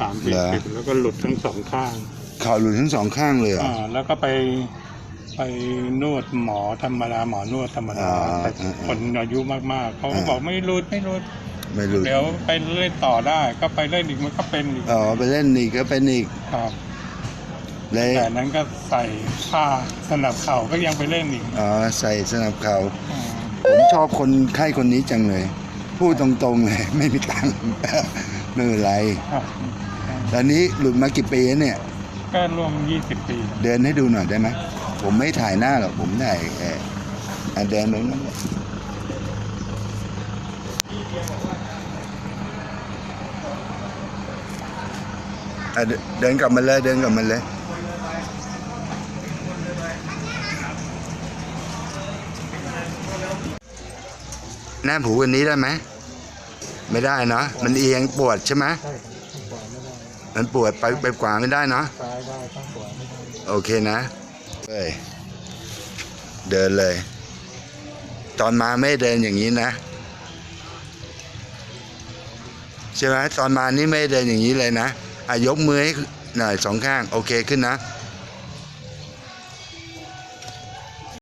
สามสี่เหรอสิบแล้วก็หลุดทั้งสองข้างเข่าหลุดทั้งสองข้างเลยเหรออ่าแล้วก็ไปไปนวดหมอธรรมดาหมอนวดธรรมดาอ่าแต่อ่าคนอายุมากๆเขาก็อ่าบอกไม่รุดไม่รุดไม่หลุดเดี๋ยวไปเล่นต่อได้ ก็ไปเล่นอีกมันก็เป็นอีกอ๋อไปเล่นอีกก็เป็นอีกครับเลยแต่นั้นก็ใส่ผ้าสนับเข่าก็ยังไปเล่นอีกอ๋อใส่สนับเข่าอ่าผมชอบคนไข้คนนี้จังเลย พูดตรงๆเลยไม่มีตังค์ ไม่เป็นไร ครับตอนนี้หลุดมากี่ปีแล้วเนี่ย ก็รวมยี่สิบปีเดินให้ดูหน่อยได้ไหมผมไม่ถ่ายหน้าหรอกผมถ่ายเอออะเดินตรงนั้นเลยอะเดินเดินกลับมาเลยเดินกลับมาเลย หน้าผูวันนี้ได้ไหม ไม่ได้เนาะ มันเอียงปวดใช่ไหมใช่ข้างขวาไม่ได้มันปวดไปไปกว่าไม่ได้เนาะ ซ้ายได้ข้างขวาไม่ได้โอเคนะเอ้ยเดินเลย ตอนมาไม่เดินอย่างนี้นะใช่ไหมตอนมานี่ไม่เดินอย่างนี้เลยนะอะยกมือให้หน่อยสองข้าง โอเคขึ้นนะ